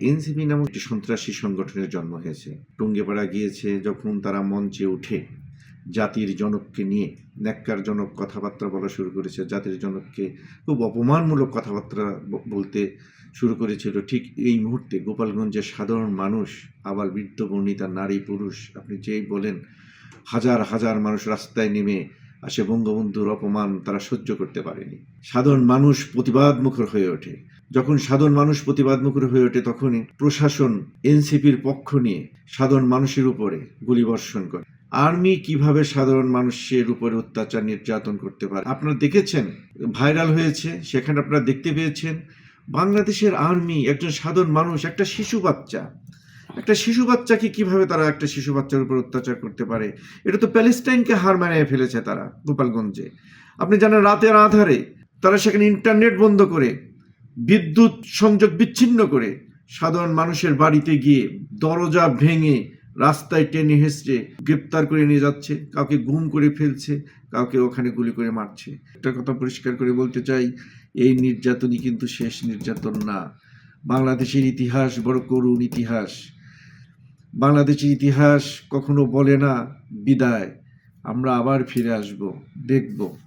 NCP নামক একটি সন্ত্রাসী সংগঠনের জন্ম হয়েছে। টুঙ্গিপাড়া গিয়েছে যখন তারা মঞ্চে উঠে জাতির জনককে নিয়ে ন্যাক্কারজনক কথাবার্তা বলা শুরু করেছে। জাতির জনককে খুব অপমানমূলক কথাবার্তা বলতে শুরু করেছিল। ঠিক এই মুহূর্তে গোপালগঞ্জের সাধারণ মানুষ, আবার বৃদ্ধ, বর্ণিতা, নারী, পুরুষ, আপনি যেই বলেন, হাজার হাজার মানুষ রাস্তায় নেমে আসে বঙ্গবন্ধুর অপমান তারা সহ্য করতে পারেনি। সাধারণ মানুষ প্রতিবাদ মুখর হয়ে ওঠে। যখন সাধারণ মানুষ প্রতিবাদ মুখর হয়ে ওঠে তখনই প্রশাসন এনসিপির পক্ষ নিয়ে সাধারণ মানুষের উপরে গুলিবর্ষণ করে। আর্মি কীভাবে সাধারণ মানুষের উপরে অত্যাচার নির্যাতন করতে পারে? আপনারা দেখেছেন, ভাইরাল হয়েছে, সেখানে আপনারা দেখতে পেয়েছেন, বাংলাদেশের আর্মি একজন সাধারণ মানুষ, একটা শিশু বাচ্চা। একটা শিশু বাচ্চাকে কীভাবে তারা একটা শিশু বাচ্চার উপর অত্যাচার করতে পারে? এটা তো প্যালেস্টাইনকে হার মানিয়ে ফেলেছে তারা গোপালগঞ্জে। আপনি জানেন, রাতের আধারে তারা সেখানে ইন্টারনেট বন্ধ করে বিদ্যুৎ সংযোগ বিচ্ছিন্ন করে সাধারণ মানুষের বাড়িতে গিয়ে দরজা ভেঙে রাস্তায় টেনে হেসড়ে গ্রেপ্তার করে নিয়ে যাচ্ছে, কাউকে গুম করে ফেলছে, কাউকে ওখানে গুলি করে মারছে। একটা কথা পরিষ্কার করে বলতে চাই, এই নির্যাতনই কিন্তু শেষ নির্যাতন না। বাংলাদেশের ইতিহাস বড় করুণ ইতিহাস। বাংলাদেশের ইতিহাস কখনো বলে না, বিদায়, আমরা আবার ফিরে আসব, দেখব।